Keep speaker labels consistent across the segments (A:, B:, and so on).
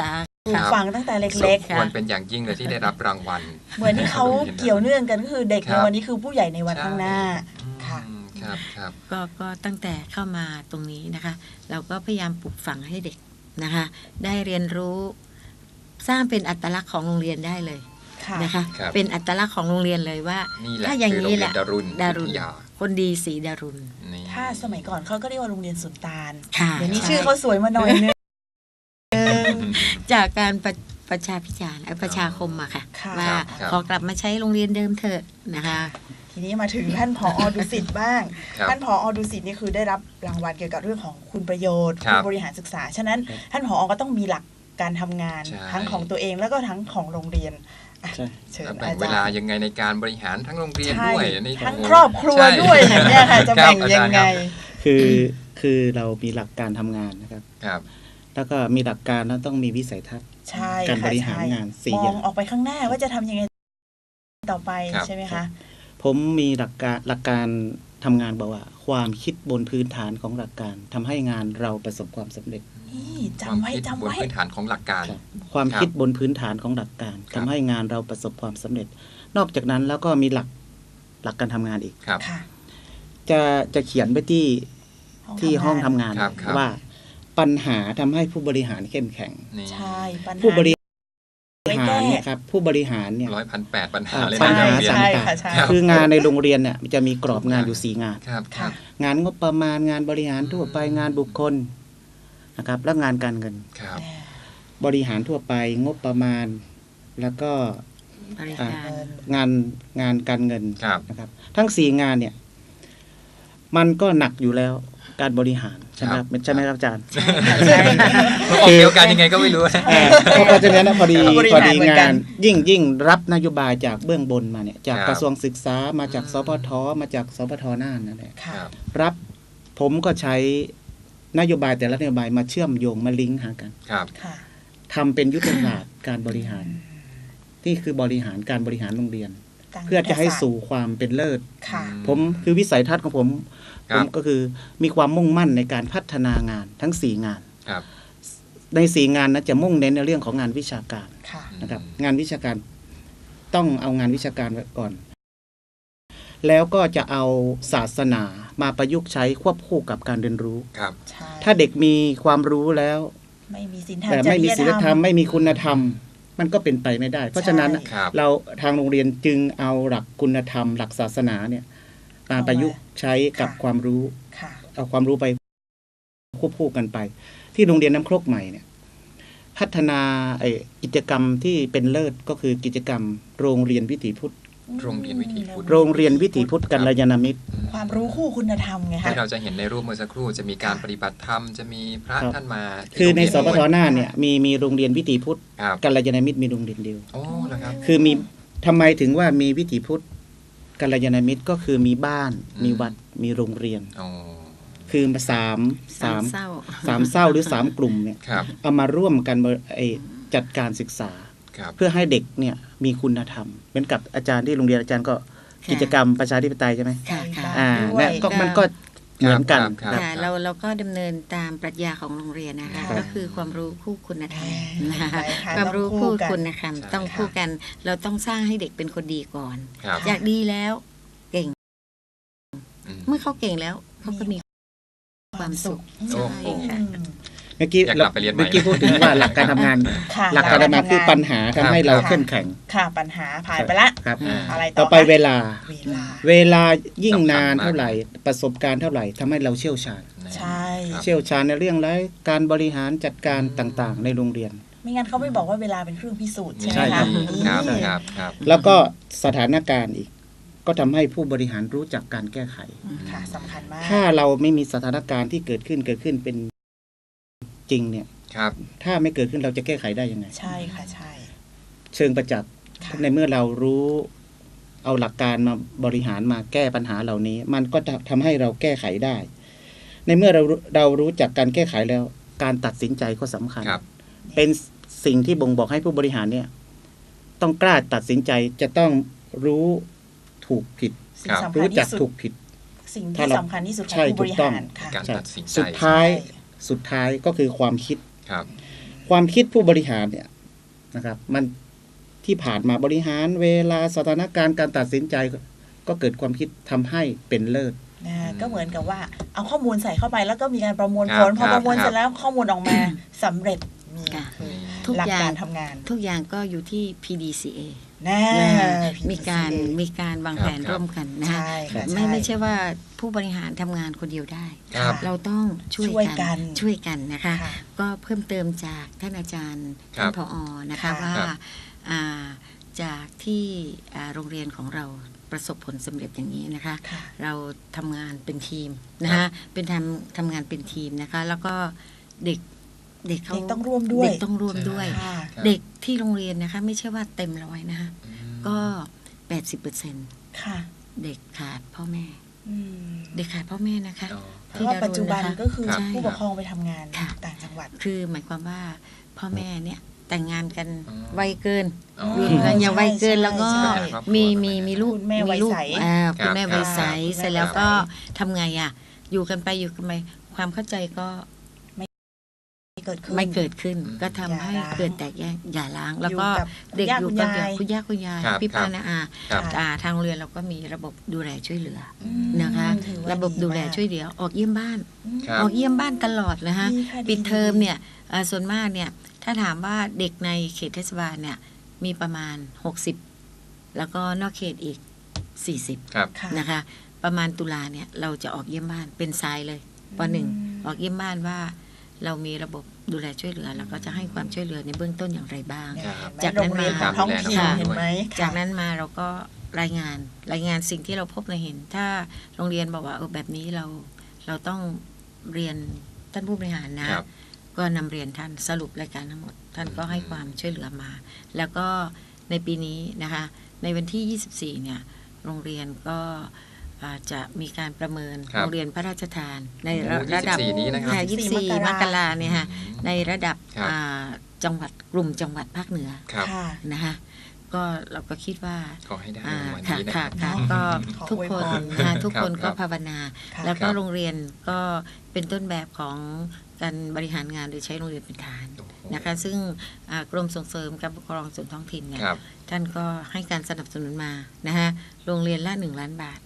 A: ษา
B: ปลูก
A: ค่ะ
B: ฝังตั้งแต่
C: ส
B: เล็
C: ม
B: ก
C: ควรเป็นอย่างยิ่งเลยที่ได้รับรางวัล
B: ๆ เหมือนที่เขาเกี่ยวเนื่องกันก็คือเด็ก
C: ค
B: ใน
C: รับ
B: วันนี้คือผู้ใหญ่ในวันข้างหน้า ค่ะ
C: อืมครับครับ
A: ก็ก็ตั้งแต่เข้ามาตรงนี้นะคะ เราก็พยายามปลูกฝังให้เด็กนะคะ ได้เรียนรู้สร้างเป็นอัตลักษณ์ของโรงเรียนได้เลย
B: ค่ะ
A: นะคะ
C: ครับ
A: เป็นอัตลักษณ์ของโรงเรียนเลยว่า
C: นี่แหละ
A: ถ้าอย่าง
C: คือโรง
A: นี้
C: เรี
A: แห
C: ยน
A: ละ
C: ดารุณ
A: ดารุณ
C: วิทยา
A: คนดีสีดารุณ
C: นี่
B: ถ้าสมัยก่อนเขาก็เรียกว่าโรงเรียนสุนตาล
A: ค่ะ
B: เดี๋ยวนี้
A: ใชื่
B: อเขาสวยมาหน่อยนึง
A: จากการประประชาพิจารณ์เอ่อประชาคมอะค่ะ
B: ค่ะ
A: ว่า
C: ครับ
A: ขอกลับมาใช้โรงเรียนเดิมเถอะนะคะ
B: ทีนี้มาถึงท่านผอดุสิตบ้าง
C: ครับ
B: ท่านผอดุสิตนี่คือได้รับรางวัลเกี่ยวกับเรื่องของคุณประโยชน์
C: ครับ
B: ณบริหารศึกษา ฉะนั้นท่านผอก็ต้องมีหลักการทำงาน
C: ใช่
B: ทั้งของตัวเองแล้วก็ทั้งของโรงเรียนอะ
D: ใช่
B: เชิญ
C: แล้ว
B: อา
C: แบ่ง
B: จา
C: เวลาร
B: ย์
C: ยังไงในการบริหารทั้งโรงเรียน
B: ใช่
C: ด้วยอันนี้
B: ทั้ง
C: โโห
B: ครอบครัว
C: ใช่
B: ด้วยเนี่ยค่ะจะ
C: ครับ
B: แบ่งยังไง
C: อาจารย์ครับ
D: คือคือเรามีหลักการทำงานนะครับ
C: ครับ
D: แล้วก็มีหลักการแล้วต้องมีวิสัยทัศน์
B: ใช่
D: การ
B: ค่ะ
D: บริหารงานสี่
B: ม
D: อ
B: อย่างงออกไปข้างหน้าว่าจะทำยังไงต่อไป
C: ครับ
B: ใช่ไหมคะ
D: ผมมีหลักการหลักการทำงานบอกว่า ความคิดบนพื้นฐานของหลักการทำให้งานเราประสบความสำเร็จ
B: นี่
C: ความ
B: จำไว้
C: คิด
B: จำ
C: บน
B: ไว้
C: พื้นฐานของหลักการ
D: ครับความ
C: ครับ
D: คิดบนพื้นฐานของหลักการ
C: ครั
D: ทำ
C: บ
D: ให้งานเราประสบความสำเร็จ นอกจากนั้นแล้วก็มีหลักหลักการทำงานอีก
C: ครับ
B: ค่ะ
D: จะจะเขียนไปที่ที่ห้องทำงาน
C: ครับครับ
D: ว่า ปัญหาทำให้ผู้บริหารเข้มแข็ง
C: นี่
B: ใช่ปัญหา
D: ผู้บริ
B: ไว้
D: หา
B: แก้
D: รเนี่ยครับผู้บริหารเนี่ย
C: ร้อยพันแปดปัญหา
D: อ่า
C: เลย
D: ปัญ
C: นะ
D: หา
C: โรงเรียน
B: ใช่
D: ต่าง
B: ค่ะใช่
C: ครับ
D: ๆคืองานในโรงเรียนเนี่ยจะมีกรอบงานอยู่สี่งาน
C: ครับครั
B: ค่ะ
C: บ
D: งานงบประมาณงานบริหารทั่วไปงานบุคคลนะครับ และงานการเงิน
C: ครับ
D: บริหารทั่วไปงบประมาณ แล้วก็
A: บริการ
D: งานงานการเงิน
C: ครับ
D: นะครับ ทั้งสี่งานเนี่ย มันก็หนักอยู่แล้ว การบริหารใช่ไหมครับใช่ไหมครับอาจารย์
B: ใช่ค่ะ
C: ออกเดียวกันยังไงก็ไม่รู้นะ
D: เออเพราะฉะนั้นนะพอดี
B: บริ
D: พอ
B: หาร
D: ดี
B: เหมือนกั
D: งานนยิ่งยิ่งรับนโยบายจากเบื้องบนมาเนี่ยจาก
C: ครับ
D: กระทรวงศึกษามาจาก
C: อืม
D: สพทมาจากสพทน่านนั่นแหละ
B: ค่ะ
C: ครับ
D: รับผมก็ใช้นโยบายแต่ละนโยบายมาเชื่อมโยงมาลิงก์หากัน
C: ครับ
B: ค่ะ
D: ทำเป็นยุทธศาสตร์การบริหารนี่คือบริหารการบริหารโรงเรียน
B: ตั้ง
D: เพื่อจะให้
B: ยุทธศาสตร์
D: สู่ความเป็นเลิศ
B: ค่ะ
C: อื
D: ผมคือวิสัยทัศน์ของผม
C: ครั
D: ผ
C: บ
D: มก็คือมีความมุ่งมั่นในการพัฒนางานทั้งสี่งาน
C: ครับ
D: ในสี่งานนั้นจะมุ่งเน้นในเรื่องของงานวิชาการ
B: ค่ะ
D: นะครับ
C: อืม
D: งานวิชาการต้องเอางานวิชาการไว้ก่อน แล้วก็จะเอาศาสนามาประยุกต์ใช้ควบคู่กับการเรียนรู้
C: ครับ
B: ใช่
D: ถ้าเด็กมีความรู้แล้ว
B: ไม่มีศีลธรรม
D: แต่ไม่มี
B: จ
D: ศี
B: ริ
D: ล
B: ย
D: ธรรมไม่มีคุณธรรม มันก็เป็นไปไม่ได้ เพราะฉะนั้น
B: ใช่
C: ครับ
D: เราทางโรงเรียนจึงเอาหลักคุณธรรม หลักศาสนาเนี่ย มาประยุกต์ใช้กับ
B: ค่ะ
D: ความรู้
B: ค่ะ
D: เอาความรู้ไปควบคู่กันไป ที่โรงเรียนน้ำครกใหม่เนี่ยพัฒนาไอ้กิจกรรมที่เป็นเลิศก็คือกิจกรรม โรงเรียนวิถีพุทธ
C: โรงเรียนวิถีพุทธ
D: โรงเรียนวิถีพุทธกัลยาณมิตร
B: ความรู้คู่คุณธรรมไงคะ
C: ที่เราจะเห็นในรูปเมื่อสักครู่จะมีการปฏิบัติธรรมจะมีพระ
D: ครับ
C: ท่านมาที่
D: คือใน
C: โรง
D: ส
C: เรีย
D: ปท
C: ด้วย
D: น่านเนี่ยมีมีโรงเรียนวิถีพุทธ
C: ครับ
D: กัลยาณมิตรมีโรงเรียนเดียว
C: โอ้นะครับ
D: คือมีทำไมถึงว่ามีวิถีพุทธ กัลยาณมิตรก็คือมีบ้าน
C: อืม
D: มีวัดมีโรงเรียน
C: โอ้
D: คือสาม
A: สา
D: สามม
A: เศร้า
D: สามเศร้าหรือสามกลุ่มเนี่ย
C: ครับ
D: เอามาร่วมกันบริไอ้จัดการศึกษา
C: ครับ
D: เพื่อให้เด็กเนี่ยมีคุณธรรม เหมือนกับอาจารย์ที่โรงเรียนอาจารย์ก็
A: ค่ะ
D: กิจกรรมประชาธิปไตยใช่ไหม
A: ค่ะค่ะ
D: อ่า
B: ด้วย
D: เนี่ยก็มันก็ เหมือนกัน
C: ครับ
D: ครับ
A: ค่ะเราเราก็ดำเนินตามปรัชญาของโรงเรียนนะคะ
B: ครับ
A: ก็คือความรู้คู่คุณธรรม
B: อ่า
A: นะคะ
B: ไปค่ะ
A: ความรู้
B: ต้องคู่
A: คู่
B: กัน
A: คุณธรรม
C: ใช่
A: ต้องคู่กัน เราต้องสร้างให้เด็กเป็นคนดีก่อน
C: ครับ
A: อยากดีแล้วเก่ง
C: อืม
A: เมื่อเขาเก่งแล้วเขาก็มีความสุข
C: โอ้โห
A: ใช่ค่ะ
B: อื ม
D: เมื่อกี้
C: อยากกลับไปเรียนใหม่
D: เมื่อกี้พูดถึงว่าหลักการทำงาน
B: ค่ะ
D: หลักการทำงานคือปัญหาทำให้เราเข้มแข็ง
B: ค่ะปัญหาผ่านไปละ
D: ครับ
C: อืม
B: อะไรต่
D: ต่
B: อ
D: อไปเวลา
B: เวลา
D: เวลายิ่งนาน
C: สำคัญมาก
D: เท่าไหร่ ประสบการณ์เท่าไหร่ทำให้เราเชี่ยวชาญ
B: ใช่
C: ครับ
D: เชี่ยวชาญในเรื่องไรการบริหารจัดการต่างๆ ในโรงเรียน
B: ไม่งั้นเขาไม่บอกว่าเวลาเป็นเครื่องพิสูจน์ใช่ไหม
D: ใช่ครั
B: คะ
D: บ
B: นี่
C: ครับครับครับ
D: แล้วก็สถานการณ์อีก ก็ทำให้ผู้บริหารรู้จักการแก้ไข
B: ค่ะสำคัญมาก
D: ถ้าเราไม่มีสถานการณ์ที่เกิดขึ้นเกิดขึ้นเป็น จริงเนี่ย
C: ครับ
D: ถ้าไม่เกิดขึ้นเราจะแก้ไขได้ยังไง
B: ใช่ค่ะใช่
D: เชิงประจักษ์
B: ค่ะ
D: ในเมื่อเรารู้เอาหลักการมาบริหารมาแก้ปัญหาเหล่านี้ มันก็จะทำให้เราแก้ไขได้ ในเมื่อเราเรารู้จักการแก้ไขแล้ว การตัดสินใจก็สำคัญ
C: ครับ
D: เป็นสิ่งที่บ่งบอกให้ผู้บริหารเนี่ย ต้องกล้าตัดสินใจจะต้องรู้ถูกผิด
B: สิ่ง
C: ครับ
B: สำคัญ
D: รู้จัก
B: ที่สุด
D: ถูกผิด
B: สิ่ง
D: ถ้า
B: ที่
D: เรา
B: สำคัญที่สุดของ
D: ใช่
B: ผู้บริ
D: ถูกต้อง
B: หารค่ะ
C: การ
D: ใช่
C: ตัดสินใจ
D: สุดท้าย
B: ใช่
D: สุดท้ายก็คือความคิด
C: ครับ
D: ความคิดผู้บริหารเนี่ยนะครับ มันที่ผ่านมาบริหารเวลาสถานการณ์การตัดสินใจก็ก็เกิดความคิดทำให้เป็นเลิศ
B: นะก็เหมือนกับว่าเอาข้อมูลใส่เข้าไปแล้วก็มีการประมวล
C: ครั
B: ผ
C: บ
B: ลพอ
C: ครับ
B: ประมวล
C: ครับ
B: เสร็จแล้วข้อมูลออกมาสำเร็จมี
A: ค่ะ
B: คือ
A: ทุก
B: หลัก
A: อย่า
B: กางรทำงาน
A: ทุกอย่างก็อยู่ที่ PDCA
B: แน่
A: มีการมีการวางแผน
C: ครับ
A: ร่วมกันนะคะ
B: ใช่ค่ะ
A: ไม่
B: ใช่
A: ไม่ใช่ว่าผู้บริหารทำงานคนเดียวได้
C: ครับ
A: เราต้องช่วย
B: ช่วยกั
A: กันนช่วยกันนะคะ
B: ค่ะ
A: ก็เพิ่มเติมจากท่านอาจารย์
C: ครั
A: ท่า
C: บ
A: นผอนะคะ
B: ค่ะ
A: ว่า
C: ครับ
A: อ่าจากที่อ่าโรงเรียนของเราประสบผลสำเร็จอย่างนี้นะคะ
B: ค่ะ
A: เราทำงานเป็นทีมนะคะเป็นทำทำงานเป็นทีมนะคะ แล้วก็เด็ก เด็กเขา
B: เด็กต้องร่วมด้วย
A: เด็กต้องร่วมด้วย
B: ค่ะ
C: ครับ
A: เด็กที่โรงเรียนนะคะ ไม่ใช่ว่าเต็มร้อยนะคะ
C: อืม
A: ก็ 80เปอร์เซ็นต์
B: ค่ะ
A: เด็กขาดพ่อแม่
B: อืม
A: เด็กขาดพ่อแม่นะคะ
C: อ๋อ
B: เพราะว่าปัจจุบันก็คือ
C: ครับ
B: ผู้ปกครองไปทำงาน
A: ค่ะ
B: ต่างจังหวัด
A: คือหมายความว่าพ่อแม่เนี่ยแต่งงานกัน
C: อ๋อ
A: ไวเกิน
C: อ๋อ
A: อยู่กันอย่างไวเกิน
B: ใช่
A: แล้วก็
B: ใช่
C: ครอบครัว
A: มีมีมีลูก
B: คุณแม่
A: มีลูก
B: วัยใส
A: อ่า
C: ครับ
A: คุณแม่วัยใส
B: ครับ
A: เสร็จแล้ว
B: คุณแม่
A: ก็
B: วัยใส
A: ทำไงอะ อยู่กันไปอยู่กันไปความเข้าใจก็
B: เกิดขึ้น
A: ไม่เกิดขึ้น
C: อืม
A: ก็ทำให้
B: อย่าร้าง
A: เกิดแตกแยกอย่าล้าง แล้วก็
B: อยู่กับ
A: เด็ก
B: ย่า
A: อยู่
B: คุณ
A: กับ
B: ยาย
A: คุณย่าคุณยาย
C: ครับ
A: พี่
C: ครั
A: ป้า
C: บ
A: นาอา
C: ครับ
A: อ่าทางโรงเรียนเราก็มีระบบดูแลช่วยเหลือ
B: อืม
A: นะคะ
B: ถือว่า
A: ระบบดูแล
B: มาก
A: ช่วยเหลือออกเยี่ยมบ้าน
B: อืม
C: ครับ
A: ออกเยี่ยมบ้านตลอดเลยฮะ
B: ดีค่ะดี
A: ปิดเทอม
B: ดี
A: เนี่ยเอ่อส่วนมากเนี่ยถ้าถามว่าเด็กในเขตเทศบาลเนี่ยมีประมาณ 60 แล้วก็นอกเขตอีก 40
C: ครับ
B: ค่ะ
A: นะคะ ประมาณตุลาเนี่ยเราจะออกเยี่ยมบ้านเป็นทรายเลยปหนึ่งออกเยี่ยมบ้านว่า เรามีระบบดูแลช่วยเหลือแล้วก็จะให้ความช่วยเหลือในเบื้องต้นอย่างไรบ้าง
B: เนี่ย
C: ครับ
B: เห็นไหม
A: จากนั้น
B: โรงเรียน
A: มา
B: ของท้องถิ่น
A: ค่ะ
B: เห็นไหมค่ะ
A: จากนั้นมาเราก็รายงานรายงานสิ่งที่เราพบเราเห็น ถ้าโรงเรียนบอกว่าเออแบบนี้เราเราต้องเรียนท่านผู้บริหารนะ
C: ครับ
A: ก็นำเรียนท่านสรุปรายการทั้งหมด ท่านก็ให้ความช่วยเหลือมา แล้วก็ในปีนี้นะคะ ในวันที่ 24 เนี่ย โรงเรียนก็อ่า จะมีการประเมิน
C: ครับ
A: โรงเรียนพระราชทาน ใน
C: โอ้
A: ระดับ
C: 24นี้นะครับ
A: ค่ะ24มกราเนี่ยค่ะ
C: อืม
A: ในระดับ
C: ครับ
A: อ่าจังหวัดกลุ่มจังหวัดภาคเหนือ
C: ครับ
B: ค่ะ
A: นะคะก็เราก็คิดว่า
C: ขอให้ได้
A: อ่า
C: ในวัน
A: ค่ะ
C: นี้นะ
A: ค่ะ
C: ครั
A: ค่ะ
C: บ
A: ก็
B: ขอ
A: ทุก
B: อวย
A: ค
B: พ
A: น
B: ร
A: นะคะทุกคน
C: ครั
A: ก็
C: บ
A: ภาวนา
B: ค่ะ
A: แล้วก็
C: ครับ
A: โรงเรียนก็เป็นต้นแบบของการบริหารงานโดยใช้โรงเรียนเป็นฐาน
C: โอ้โห
A: นะคะซึ่งอ่ากรมส่งเสริมการปกครองส่วนท้องถิ่นเนี่ย
C: ครับ
A: ท่านก็ให้การสนับสนุนมานะคะโรงเรียนละหนึ่งล้านบาท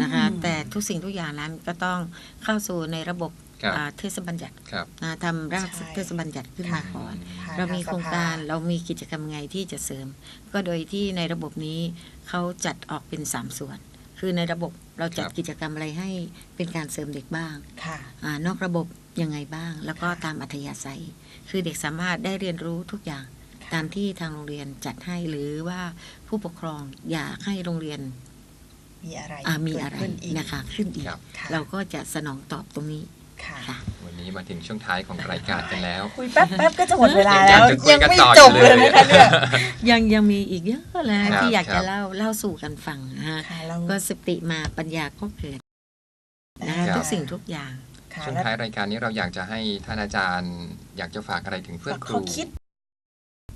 A: นะคะ
B: อืม
A: แต่ทุกสิ่งทุกอย่างนั้นก็ต้องเข้าสู่ในระบบ
C: ครับ
A: อ่าเทศบัญญัติ
C: ครับ
A: นะทำร่าง
B: ใช่
A: เทศบัญญัติขึ้นมา
B: ค่ะ
A: ก่อน
B: ผ่น
A: เรามี
B: ท
A: โครง
B: สภ
A: การเรามีกิจกรรมไงที่จะเสริม ก็โดยที่ในระบบนี้เขาจัดออกเป็น 3 ส่วน คือในระบบเราจัด
C: ครับ
A: กิจกรรมอะไรให้เป็นการเสริมเด็กบ้าง
B: ค่ะ
A: อานอกระบบยังไงบ้าง แล้วก็ตามอัธยาศัย คือเด็กสามารถได้เรียนรู้ทุกอย่าง
B: ค่ะ
A: ตามที่ทางโรงเรียนจัดให้หรือว่าผู้ปกครองอยากให้โรงเรียน
B: มีอะไร
A: อ่ามี
B: เกิด
A: อะไร
B: ขึ้นอีก
A: นะคะขึ้นอีก
C: ครับ
B: ค่ะ
A: เราก็จะสนองตอบตรงนี้
B: ค่ะ
A: ค่ะ
C: วันนี้มาถึงช่วงท้ายของรายการกันแล้ว
B: คุยแป๊บแป๊บก็จะหมดเวลา
C: ยังอ
B: แล้
C: ยาวกจะคุย
B: ยัง
C: กัน
B: ไม่
C: ต่อ
B: จ
C: อยู่
B: บ
C: เล
B: เลยยนะคะเนี่ย
A: ยังยังมีอีกเยอะเลย
C: ครับ
A: ที่อยาก
C: ครั
A: จะ
C: บ
A: เล่าเล่าสู่กันฟังนะฮะ
B: ค่ะเรา
A: ก็สติมาปัญญาก็เกิดนะคะ
C: ครับ
A: ทุกสิ่งทุกอย่าง
B: ค่ะ
C: ช่วง
B: แล้ว
C: ท้ายรายการนี้เราอยากจะให้ท่านอาจารย์ อยากจะฝากอะไรถึงเพื่อน
B: ฝาก
C: ค
B: ข้
C: รู
B: อคิด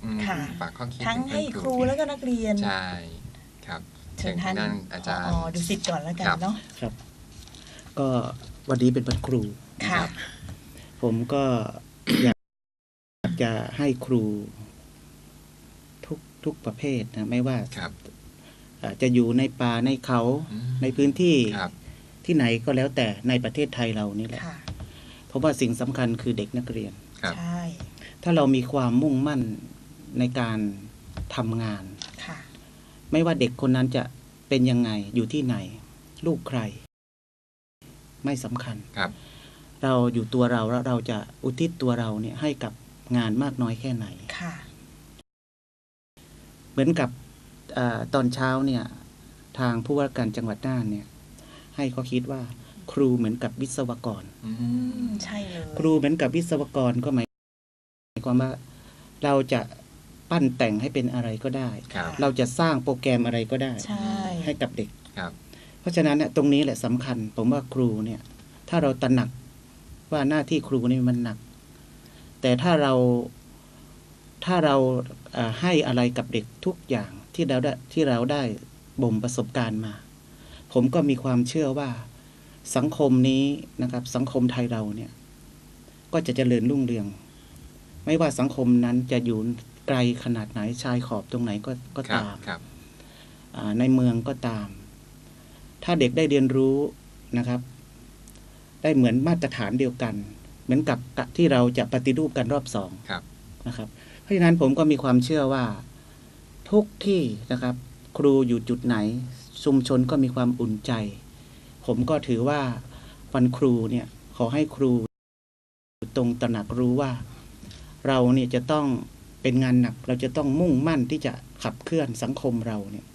C: อืม
B: ค่ะ
C: ฝากข้อคิด
B: ทั้ง
C: ถึ
B: ให้
C: เพื่อน
B: ครูแล้วก็นักเรียน
C: ใช่ครับ
B: เชิญท่าน
C: เชิญท่านอาจารย์
B: ผดูสิทธิ์ก่อนแล้วกัน
C: ครับ
B: เนาะ
D: ครับ ก็วันนี้เป็นวันครู
B: ค่ะ
D: ผมก็อยากอยากจะให้ครูทุกทุกประเภทนะไม่ว่า
C: ครับ
D: อ่าจะอยู่ในป่าในเขา
C: อืม
D: ในพื้นที่
C: ครับ
D: ที่ไหนก็แล้วแต่ในประเทศไทยเรานี่แหละ
B: ค่ะ
D: เพราะว่าสิ่งสำคัญคือเด็กนักเรียน
C: ครับ
B: ใช่
D: ถ้าเรามีความมุ่งมั่นในการทำงาน
B: ค่ะ
D: ไม่ว่าเด็กคนนั้นจะเป็นยังไงอยู่ที่ไหน ลูกใคร ไม่สำคัญ
C: ครับ
D: เราอยู่ตัวเราแล้วเราจะอุทิศตัวเราเนี่ยให้กับงานมากน้อยแค่ไหน
B: ค่ะ
D: เหมือนกับอาตอนเช้าเนี่ย ทางผู้ว่าการจังหวัดน่านเนี่ย ให้เขาคิดว่า ครูเหมือนกับวิศวกร
C: อื
B: อื
C: ม
B: มใช่เลย
D: ครูเหมือนกับวิศวกรก็หมายความว่าเราจะ ปั้นแต่งให้เป็นอะไรก็ได้
C: ครับ
D: เราจะสร้างโปรแกรมอะไรก็ได้
B: ใช่
D: ให้กับเด็ก
C: ครับ
D: เพราะฉะนั้นเนี่ยตรงนี้แหละสำคัญ ผมว่าครูเนี่ย ถ้าเราตระหนักว่าหน้าที่ครูนี่มันหนัก แต่ถ้าเราถ้าเราเอ่อให้อะไรกับเด็กทุกอย่างที่เราได้ที่เราได้บ่มประสบการณ์มา ผมก็มีความเชื่อว่าสังคมนี้นะครับ สังคมไทยเราเนี่ย ก็จะเจริญรุ่งเรือง ไม่ว่าสังคมนั้นจะอยู่ ไกลขนาดไหนชายขอบตรงไหนก็ก็
C: ครับ
D: ตาม
C: ครับ
D: อ่าในเมืองก็ตาม ถ้าเด็กได้เรียนรู้นะครับ ได้เหมือนมาตรฐานเดียวกัน เหมือนกับที่เราจะปฏิรูปกันรอบสอง
C: ครับ
D: นะครับ เพราะฉะนั้นผมก็มีความเชื่อว่า ทุกที่นะครับ ครูอยู่จุดไหน ชุมชนก็มีความอุ่นใจ ผมก็ถือว่าวันครูเนี่ยขอให้ครูตรงตระหนักรู้ว่า เราเนี่ยจะต้อง เป็นงานหนักเราจะต้องมุ่งมั่นที่จะขับเคลื่อนสังคมเราเนี่ย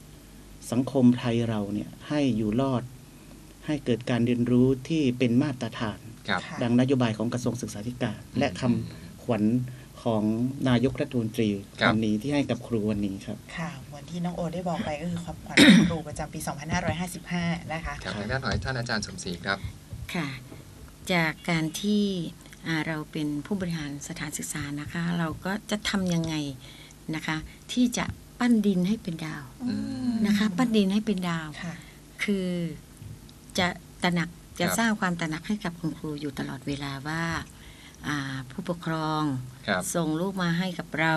D: สังคมไทยเราเนี่ยให้อยู่รอด ให้เกิดการเรียนรู้ที่เป็นมาตรฐาน
C: ครับ
B: ค่ะ
D: ดังนโยบายของกระทรวงศึกษาธิการ และคำขวัญของนายกรัฐมนตรี
C: ครับ
D: วันนี้ที่ให้กับครูวันนี้ครับ
B: ค่ะเหมือนที่น้องโอได้บอกไปก็คือความขวัญของครูประจำปี 2555 นะคะ
C: ครับทางด้านของท่านอาจารย์สมศรีครับ
A: ค่ะ จากการที่อ่า เราเป็นผู้บริหารสถานศึกษานะคะ เราก็จะทำยังไงนะคะ ที่จะปั้นดินให้เป็นดาว
C: อืม
A: นะคะ ปั้นดินให้เป็นดาว
B: ค่ะ
A: คือจะตระหนักจะ
C: ครับ
A: สร้างความตระหนักให้กับคุณครูอยู่ตลอดเวลาว่าอ่าผู้ปกครอง
C: ครับ
A: ส่งลูกมาให้กับเรา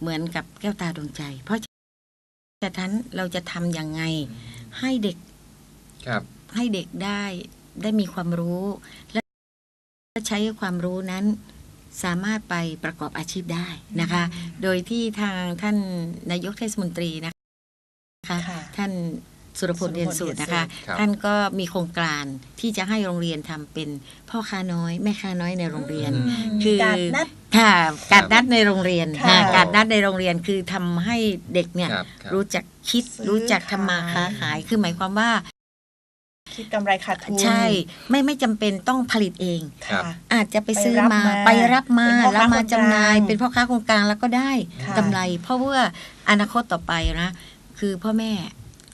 A: เหมือนกับแก้วตาดวงใจ เพราะฉะนั้นเราจะทำยังไงให้เด็ก
C: ครับ
A: ให้เด็กได้ได้มีความรู้ และ ใช้ความรู้นั้นสามารถไปประกอบอาชีพได้นะคะ โดยที่ทางท่านนายกเทศมนตรีนะคะ
B: ค่ะ
A: ท่านสุรพลเรียนสูตรนะคะ
C: ครับ
A: ท่านก็มีโครงการที่จะให้โรงเรียนทำเป็นพ่อค้าน้อยแม่ค้าน้อยในโรงเรียน
C: อืม
A: คือ
B: การนัด
A: ค่ะการนัดในโรงเรียน
B: ค่ะ
A: ค่ะการนัดในโรงเรียนคือทำให้เด็กเนี่ย
C: ครับครับ
A: รู้จักคิด
B: ซื้อ
A: รู้จักทำมา
B: ขาย
A: ค้าขายคือหมายความว่า
B: คิดกำไรขาดทุน
A: ใช่ไม่ไม่จำเป็นต้องผลิตเอง
C: ครั
B: ค่ะ
C: บ
A: อาจจะไปซื้อมา
B: ไป
A: ไป
B: รั
A: รั
B: บบมา
A: มา
B: เป็นพ่อ
A: แล้ว
B: ค้า
A: มาจำหน่าย
B: คนกลาง
A: เป็นพ่อค้าคนกลางแล้วก็ได้
B: ค่ะ
A: กำไร เพราะว่าอนาคตต่อไปนะ คือพ่อแม่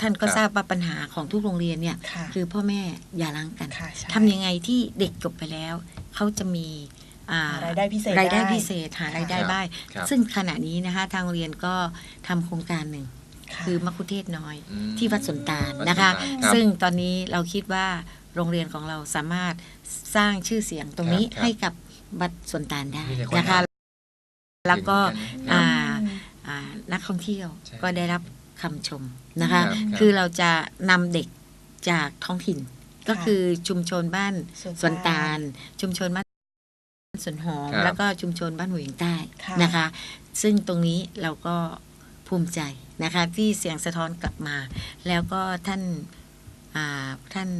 A: ท่านก็
C: ครับ
A: ทราบว่าปัญหาของทุกโรงเรียนเนี่ย
B: ค่ะ
A: คือพ่อแม่อย่าล้างกัน
B: ค่ะใช่
A: ทำยังไงที่เด็กจบไปแล้ว เขาจะมีอ่า
B: หารายได้พิเศษ
A: รายได้
B: ได้
A: พิเศษหารายได้
C: ครับ
A: ได้
C: ครับ
A: ซึ่งขณะนี้นะคะทางโรงเรียนก็ทำโครงการหนึ่ง
B: ค่ะ
A: คือมัคคุเทศก์น้อย
C: อืม
A: ที่วัดสวนตาล
C: วัด
A: นะคะ
C: สวนตาลครับ
A: ซึ่งตอนนี้เราคิดว่าโรงเรียนของเราสามารถสร้างชื่อเสียงตรงนี้
C: ครับ
A: ให้กับวัดสวนตาลได้
C: มีแต่คน
A: นะคะ
C: ถาม
A: แล้วก็
C: ครั
A: อ่า
C: บ
A: อ่านักท่องเที่ยว
C: ใช่
A: ก็ได้รับคำชมนะคะ
C: ครับครับ
A: คือเราจะนำเด็กจากท้องถิ่น ก็คือชุมชนบ้านสวนตาล ชุมชนบ้านสวนหอม
C: ครับ
A: แล้วก็ชุมชนบ้านหัวหินใต้
B: ค่ะ
A: นะคะ ซึ่งตรงนี้เราก็ ภูมิใจนะคะที่เสียงสะท้อนกลับมา แล้วก็ท่านอ่าท่าน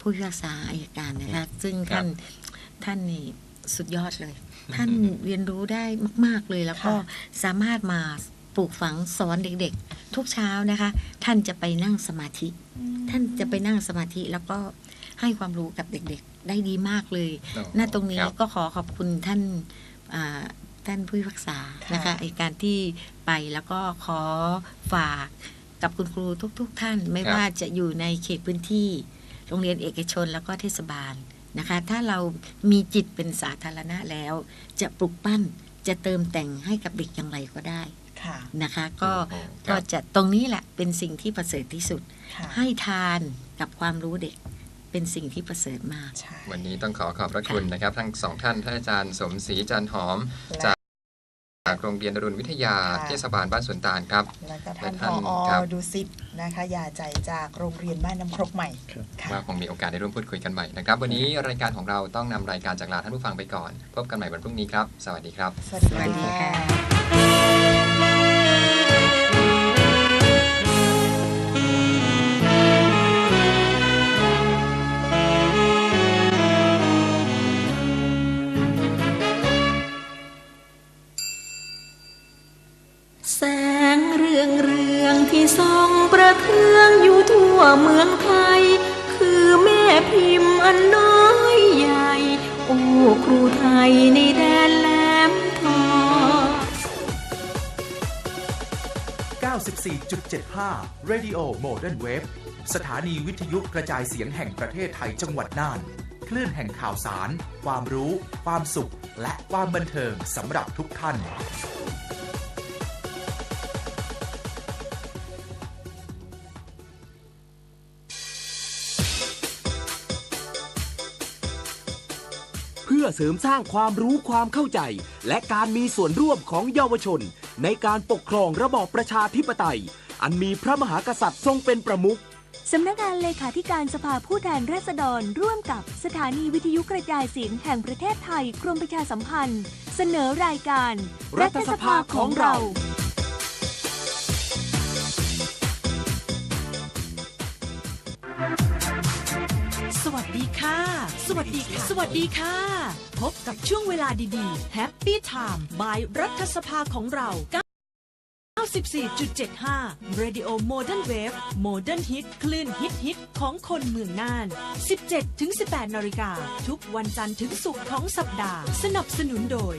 A: ผู้พิพากษาอายการนะคะซึ่ง
C: ครับ
A: ท่านท่านนี่สุดยอดเลย ท่านเรียนรู้ได้มาก ๆเลยแล้วก็
B: ค่ะ
A: สามารถมาปลูกฝังสอนเด็กๆ ทุกเช้านะคะ ท่านจะไปนั่งสมาธิ ท่านจะไปนั่งสมาธิแล้วก็ให้ความรู้กับเด็กๆ ได้ดีมากเลย
C: โอ้โห
A: หน้าตรงนี้
C: ครับ
A: ก็ขอขอบคุณท่านอ่า ท่านผู้พิพากษา
B: ค่ะ
A: นะคะไอการที่ไปแล้วก็ขอฝากกับคุณครูทุกๆท่าน ไม่
C: ครับ
A: ว่าจะอยู่ในเขตพื้นที่ โรงเรียนเอกชนแล้วก็เทศบาลนะคะ ถ้าเรามีจิตเป็นสาธารณะแล้ว จะปลุกปั้นจะเติมแต่งให้กับเด็กอย่างไรก็ได้
B: ค่ะ
A: นะคะก็
C: โอ้โหค
A: ก็
C: รับ
A: จะตรงนี้แหละเป็นสิ่งที่ประเสริฐที่สุด
B: ค่ะ
A: ให้ทานกับความรู้เด็กเป็นสิ่งที่ประเสริฐมาก
B: ใช่
C: วันนี้ต้องขอขอบพระคุณนะครับ ทั้งสองท่านท่านอาจารย์สมศรีจันหอมจาก จากโรงเรียนดรุณวิทยา
B: ค่ะ
C: เทศบาลบ้านสวนตาลครับ
B: แล้วก็ท่าน
C: และ
B: ผ
C: ท่าน
B: อ
C: ครับ
B: ดูสิตนะคะยาใจจากโรงเรียนบ้านน้ำครกใหม่
D: ครับ
B: ค่ะ
C: ว่าคงมีโอกาสได้ร่วมพูดคุยกันใหม่นะครับ วันนี้รายการของเราต้องนำรายการจากลาท่านผู้ฟังไปก่อน พบกันใหม่วันพรุ่งนี้ครับ สวัสดีครับ
B: สวัสดี
A: สวัสดี
B: ค่ะ
A: ค่ะ
E: แสงเรืองเรืองที่ส่องประเทืองอยู่ทั่วเมืองไทย คือแม่พิมพ์อันน้อยใหญ่ โอ้ครูไทยในแดนแหลมทอง
F: 94.75 Radio Modern Wave สถานีวิทยุกระจายเสียงแห่งประเทศไทยจังหวัดน่าน คลื่นแห่งข่าวสาร ความรู้ ความสุข และความบันเทิงสำหรับทุกท่าน
G: พื่อเสริมสร้างความรู้ความเข้าใจ และการมีส่วนร่วมของเยาวชน ในการปกครองระบอบประชาธิปไตย อันมีพระมหากษัตริย์ทรงเป็นประมุข
H: สำนักงานเลขาธิการสภาผู้แทนราษฎร ร่วมกับสถานีวิทยุกระจายเสียงแห่งประเทศไทยกรมประชาสัมพันธ์ เสนอรายการ
G: รัฐสภาของเรา
I: สวัสดีค่ะ สวัสดีค่ะ พบกับช่วงเวลาดีๆ Happy Time by รัฐสภาของเรา 94.75 Radio Modern Wave Modern Hit คลื่นฮิตฮิตของคนเมืองน่าน 17-18 นาฬิกา ทุกวันจันทร์ถึงศุกร์ของสัปดาห์ สนับสนุนโดย